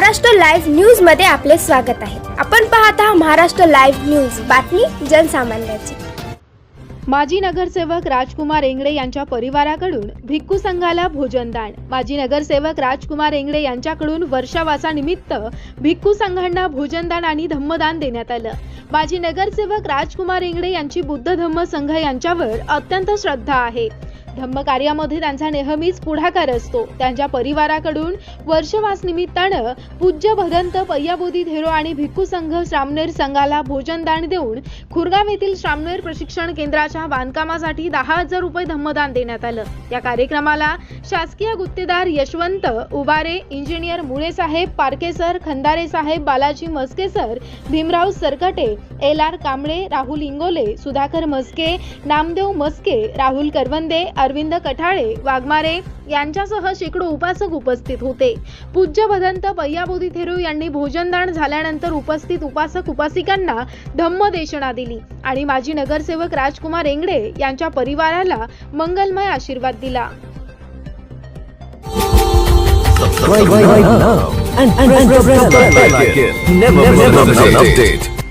Maharashtra live न्यूजमध्ये आपले स्वागत आहे. आपण पाहत आहात महाराष्ट्र लाईव्ह न्यूज. बातमी जनसामान्याची. माजी नगरसेवक राजकुमार एंगडे यांच्या परिवाराकडून भिक्खू संघाला भोजनदान. माजी नगरसेवक राजकुमार एंगडे यांच्याकडून वर्षावासानिमित्त भिक्खू संघांना भोजनदान आणि धम्मदान देण्यात आलं. माजी नगरसेवक राजकुमार एंगडे यांची बुद्ध धम्म संघ यांच्यावर अत्यंत श्रद्धा आहे. धम्म कार्यामध्ये त्यांचा नेहमीच पुढाकार असतो. त्यांच्या परिवाराकडून वर्षवास निमित्तानं पूज्य भदंत पय्याबोधी थेरो आणि भिक्खू संघ श्रामनेर संघाला भोजनदान देऊन खुरगाव येथील श्रामनेर प्रशिक्षण केंद्राच्या बांधकामासाठी दहा हजार रुपये धम्मदान देण्यात आलं. या कार्यक्रमाला शासकीय गुत्तेदार यशवंत उबारे इंजिनियर मुळे साहेब पारकेसर खंदारे साहेब Balaji Maske sir Bhimrao Sarkate L R Kamble Rahul Ingole Sudhakar Maske Namdev Maske Rahul Karvande Arvind Kathale Waghmare यांच्यासह शेकडो उपासक उपस्थित होते. पूज्य भदंत पय्याबोधी थेरू यांनी भोजनदान झाल्यानंतर उपस्थित उपासक उपासिकांना धम्मदेशना दिली आणि माजी नगरसेवक राजकुमार रेंगडे यांच्या परिवाराला मंगलमय आशीर्वाद दिला. And